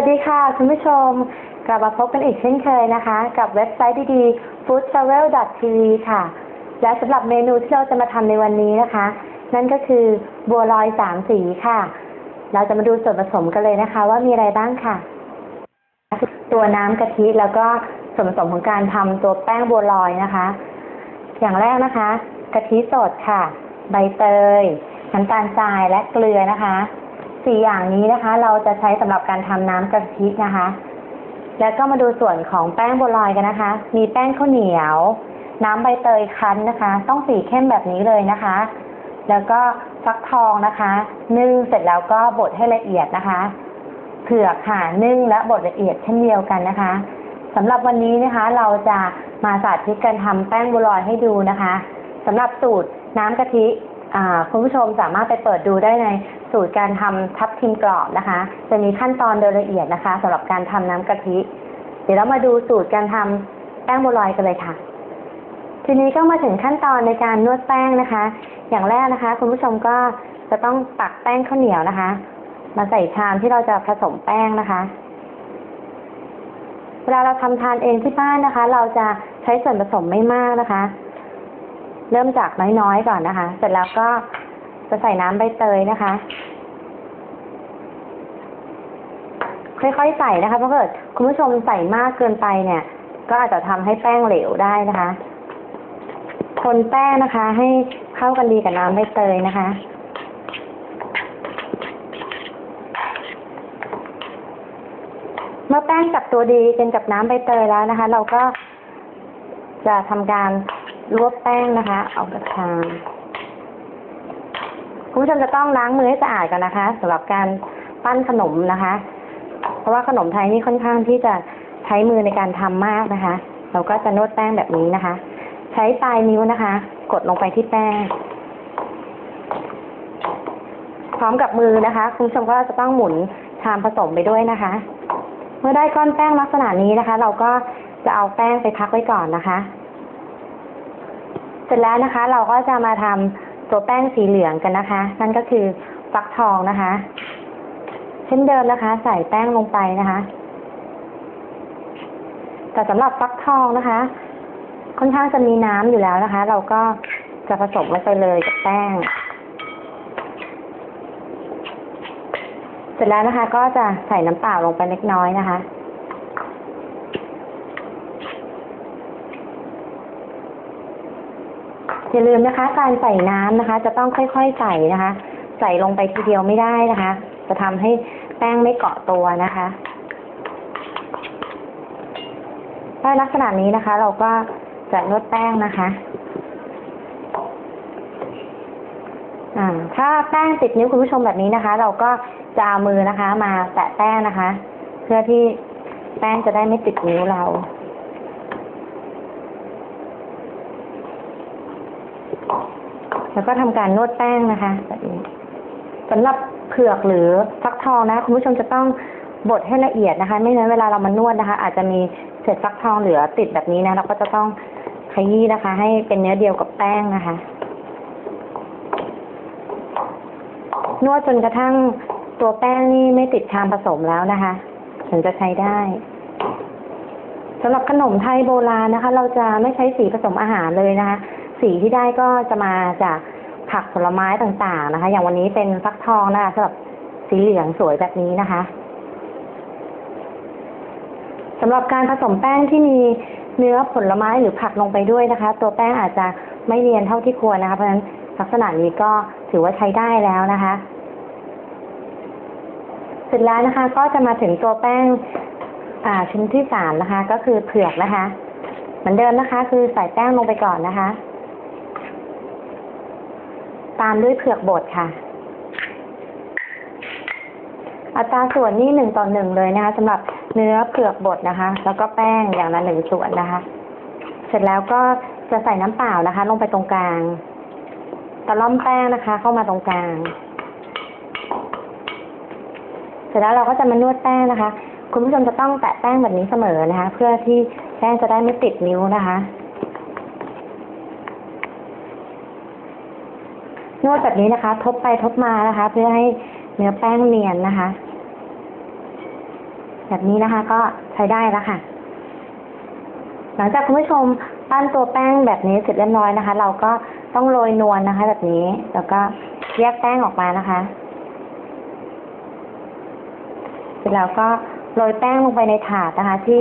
วัสดีค่ะ คุณผู้ชม กลับมาพบกันอีกเช่นเคยนะคะ กับเว็บไซต์ดีๆ foodtravel.tv ค่ะ และสำหรับเมนูที่เราจะมาทำในวันนี้นะคะ นั่นก็คือบัวลอยสามสีค่ะ เราจะมาดูส่วนผสมกันเลยนะคะ ว่ามีอะไรบ้างค่ะ ตัวน้ำกะทิแล้วก็ส่วนผสมของการทำตัวแป้งบัวลอยนะคะ อย่างแรกนะคะ กะทิสดค่ะ ใบเตยน้ำตาลทรายและเกลือนะคะ สี่อย่างนี้นะคะ เราจะใช้สำหรับการทำน้ำกะทินะคะ แล้วก็มาดูส่วนของแป้งบัวลอยกันนะคะ มีแป้งข้าวเหนียว น้ำใบเตยคั้นนะคะ ต้องสีเข้มแบบนี้เลยนะคะ แล้วก็ฟักทองนะคะนึ่งเสร็จแล้วก็บดให้ละเอียดนะคะเผือกค่ะนึ่งและบดละเอียดเช่นเดียวกันนะคะสำหรับวันนี้นะคะ เราจะมาสาธิตการทำแป้งบัวลอยให้ดูนะคะสำหรับสูตรน้ำกะทิคุณผู้ชมสามารถไปเปิดดูได้ใน สูตรการทำทับทิมกรอบนะคะ จะมีขั้นตอนโดยละเอียดนะคะสำหรับการทำน้ำกะทิ เดี๋ยวเรามาดูสูตรการทำแป้งบัวลอยกันเลยค่ะ ทีนี้ก็มาถึงขั้นตอนในการนวดแป้งนะคะ อย่างแรกนะคะ คุณผู้ชมก็จะต้องตักแป้งข้าวเหนียวนะคะ มาใส่ชามที่เราจะผสมแป้งนะคะ เวลาเราทำทานเองที่บ้านนะคะ เราจะใช้ส่วนผสมไม่มากนะคะ เริ่มจากน้อยๆก่อนนะคะ เสร็จแล้วก็ จะใส่น้ำใบเตยนะคะ ค่อยๆใส่นะคะ เพราะเกิดคุณผู้ชมใส่มากเกินไปเนี่ย ก็อาจจะทำให้แป้งเหลวได้นะคะ คนแป้งนะคะ ให้เข้ากันดีกับน้ำใบเตยนะคะเมื่อแป้งจับตัวดีเป็นกับน้ำใบเตยแล้วนะคะ เราก็จะทำการลวกแป้งนะคะออกจากชาม คุณผู้ชมจะต้องล้างมือให้สะอาดก่อนนะคะสำหรับการปั้นขนมนะคะ เพราะว่าขนมไทยนี่ค่อนข้างที่จะใช้มือในการทำมากนะคะ เราก็จะนวดแป้งแบบนี้นะคะ ใช้ปลายนิ้วนะคะ กดลงไปที่แป้ง พร้อมกับมือนะคะ คุณผู้ชมก็จะต้องหมุนชามผสมไปด้วยนะคะ เมื่อได้ก้อนแป้งลักษณะนี้นะคะ เราก็จะเอาแป้งไปพักไว้ก่อนนะคะ เสร็จแล้วนะคะ เราก็จะมาทำ ตัวแป้งสีเหลืองกันนะคะ นั่นก็คือฟักทองนะคะ เช่นเดิมนะคะ ใส่แป้งลงไปนะคะ แต่สำหรับฟักทองนะคะ ค่อนข้างจะมีน้ำอยู่แล้วนะคะ เราก็จะผสมลงไปเลยกับแป้ง เสร็จแล้วนะคะ ก็จะใส่น้ำเปล่าลงไปเล็กน้อยนะคะ อย่าลืมนะคะ การใส่น้ำนะคะ จะต้องค่อยๆใส่นะคะ ใส่ลงไปทีเดียวไม่ได้นะคะ จะทำให้แป้งไม่เกาะตัวนะคะได้ลักษณะนี้นะคะ เราก็จะนวดแป้งนะคะอ่าถ้าแป้งติดนิ้วคุณผู้ชมแบบนี้นะคะ เราก็จะเอามือนะคะ มาแตะแป้งนะคะ เพื่อที่แป้งจะได้ไม่ติดนิ้วเรา แล้วก็ทำการนวดแป้งนะคะแบบนี้สำหรับเผือกหรือฟักทองนะคุณผู้ชมจะต้องบดให้ละเอียดนะคะ ไม่งั้นเวลาเรามานวดนะคะ อาจจะมีเศษฟักทองเหลือติดแบบนี้นะเราก็จะต้องขยี้นะคะ ให้เป็นเนื้อเดียวกับแป้งนะคะ นวดจนกระทั่งตัวแป้งนี่ไม่ติดชามผสมแล้วนะคะ ถึงจะใช้ได้สำหรับขนมไทยโบราณนะคะ เราจะไม่ใช้สีผสมอาหารเลยนะคะ สีที่ได้ก็จะมาจากผักผลไม้ต่างๆนะคะ อย่างวันนี้เป็นฟักทองนะคะสำหรับสีเหลืองสวยแบบนี้นะคะสำหรับการผสมแป้งที่มีเนื้อผลไม้หรือผักลงไปด้วยนะคะ ตัวแป้งอาจจะไม่เนียนเท่าที่ควรนะคะ เพราะฉะนั้นลักษณะนี้ก็ถือว่าใช้ได้แล้วนะคะเสร็จแล้วนะคะ ก็จะมาถึงตัวแป้งอ่าชิ้นที่สามนะคะ ก็คือเผือกนะคะ เหมือนเดิมนะคะ คือใส่แป้งลงไปก่อนนะคะ ตามด้วยเผือกบดค่ะ อัตราส่วนนี่หนึ่งต่อหนึ่งเลยนะคะสำหรับเนื้อเผือกบดนะคะ แล้วก็แป้งอย่างละหนึ่งส่วนนะคะ เสร็จแล้วก็จะใส่น้ำเปล่านะคะ ลงไปตรงกลางตะล่อมแป้งนะคะ เข้ามาตรงกลาง เสร็จแล้วเราก็จะมานวดแป้งนะคะ คุณผู้ชมจะต้องแตะแป้งแบบนี้เสมอนะคะ เพื่อที่แป้งจะได้ไม่ติดนิ้วนะคะ นวดแบบนี้นะคะ ทบไปทบมานะคะ เพื่อให้เนื้อแป้งเนียนนะคะ แบบนี้นะคะ ก็ใช้ได้แล้วค่ะ หลังจากคุณผู้ชมปั้นตัวแป้งแบบนี้เสร็จเรียบร้อยนะคะ เราก็ต้องโรยนวลนะคะ แบบนี้แล้วก็แยกแป้งออกมานะคะเสร็จแล้วก็โรยแป้งลงไปในถาดนะคะ ที่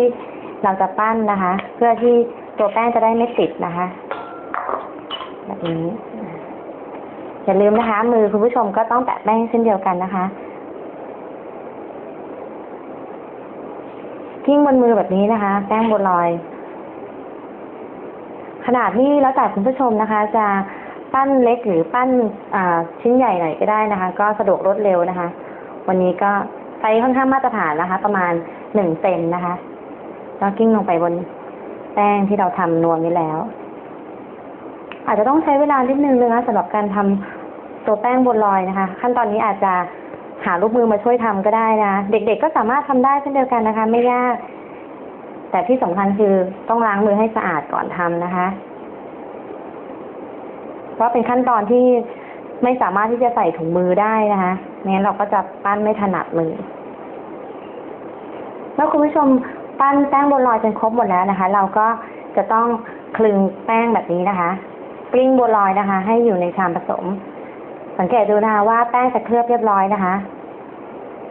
เราจะปั้นนะคะ เพื่อที่ตัวแป้งจะได้ไม่ติดนะคะ แบบนี้ อย่าลืมนะคะ มือคุณผู้ชมก็ต้องแปะแป้งเช่นเดียวกันนะคะ ทิ้งบนมือแบบนี้นะคะ แป้งบนลอย ขนาดนี้แล้วแต่คุณผู้ชมนะคะ จะปั้นเล็กหรือปั้นชิ้นใหญ่หน่อยก็ได้นะคะ ก็สะดวกรวดเร็วนะคะ วันนี้ก็ไซส์ค่อนข้างมาตรฐานนะคะ ประมาณหนึ่งเซนนะคะแล้วกิ้งลงไปบนแป้งที่เราทำนวลไว้แล้ว อาจจะต้องใช้เวลานิดนึงนะคะสำหรับการทำ ตัวแป้งบนลอยนะคะ ขั้นตอนนี้อาจจะหาลูกมือมาช่วยทำก็ได้นะเด็กๆก็สามารถทำได้เช่นเดียวกันนะคะ ไม่ยาก แต่ที่สำคัญคือต้องล้างมือให้สะอาดก่อนทำนะคะ เพราะเป็นขั้นตอนที่ไม่สามารถที่จะใส่ถุงมือได้นะคะไม่งั้นเราก็จะปั้นไม่ถนัดมือเมื่อคุณผู้ชมปั้นแป้งบนลอยจนครบหมดแล้วนะคะ เราก็จะต้องคลึงแป้งแบบนี้นะคะกลิ้งบัวลอยนะคะ ให้อยู่ในชามผสม สังเกตดูนะคะว่าแป้งจะเคลือบเรียบร้อยนะคะ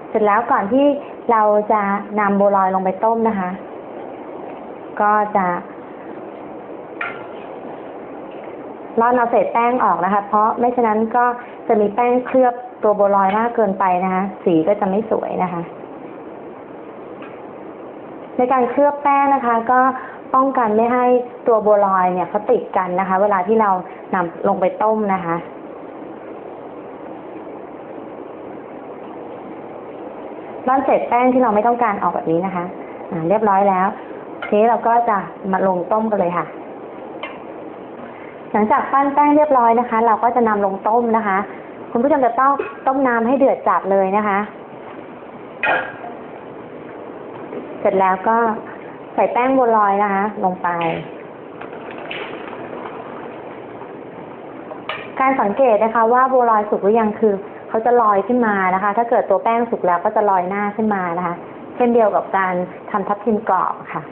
เสร็จแล้วก่อนที่เราจะนำโบวลอยลงไปต้มนะคะ ก็จะร่อนเอาเศษแป้งออกนะคะ เพราะไม่ฉะนั้นก็จะมีแป้งเคลือบตัวโบลอยมากเกินไปนะคะ สีก็จะไม่สวยนะคะ ในการเคลือบแป้งนะคะ ก็ป้องกันไม่ให้ตัวโบลอยเนี่ยเขาติดกันนะคะ เวลาที่เรานำลงไปต้มนะคะ ร่อนเศษแป้งที่เราไม่ต้องการออกแบบนี้นะคะเรียบร้อยแล้วทีนี้เราก็จะมาลงต้มกันเลยค่ะ หลังจากปั้นแป้งเรียบร้อยนะคะ เราก็จะนำลงต้มนะคะ คุณผู้ชมจะต้องต้มน้ำให้เดือดจัดเลยนะคะ เสร็จแล้วก็ใส่แป้งบัวลอยนะคะ ลงไป การสังเกตนะคะ ว่าบัวลอยสุกหรือยังคือ เขาจะลอยขึ้นมานะคะ ถ้าเกิดตัวแป้งสุกแล้วก็จะลอยหน้าขึ้นมานะคะ เช่นเดียวกับการทำทับทิมกรอบค่ะ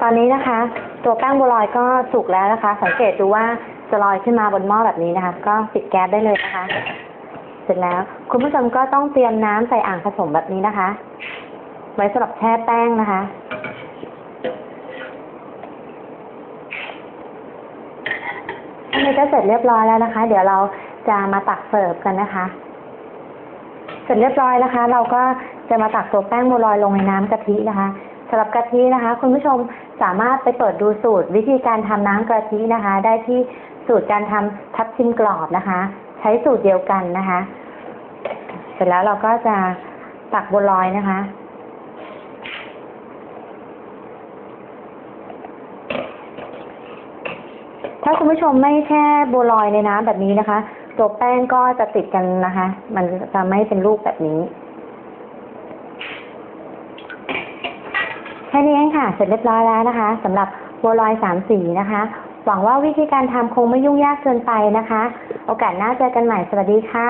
ตอนนี้นะคะ ตัวแป้งบัวลอยก็สุกแล้วนะคะ สังเกตดูว่าจะลอยขึ้นมาบนหม้อแบบนี้นะคะ ก็ปิดแก๊สได้เลยนะคะ เสร็จแล้ว คุณผู้ชมก็ต้องเตรียมน้ำใส่อ่างผสมแบบนี้นะคะ ไว้สำหรับแช่แป้งนะคะอันนี้ก็เสร็จเรียบร้อยแล้วนะคะ เดี๋ยวเรา จะมาตักเสิร์ฟกันนะคะ เสร็จเรียบร้อยนะคะ เราก็จะมาตักตัวแป้งบัวลอยลงในน้ำกะทินะคะสำหรับกะทินะคะ คุณผู้ชมสามารถไปเปิดดูสูตร วิธีการทำน้ำกะทินะคะ ได้ที่สูตรการทำทับทิมกรอบนะคะ ใช้สูตรเดียวกันนะคะ เสร็จแล้วเราก็จะตักบัวลอยนะคะถ้าคุณผู้ชมไม่แช่บัวลอยในน้ำแบบนี้นะคะ ตัวแป้งก็จะติดกันนะคะ มันจะไม่เป็นรูปแบบนี้ แค่นี้เองค่ะ เสร็จเรียบร้อยแล้วนะคะสำหรับบัวลอยสามสีนะคะ หวังว่าวิธีการทำคงไม่ยุ่งยากเกินไปนะคะ โอกาสหน้าเจอกันใหม่ สวัสดีค่ะ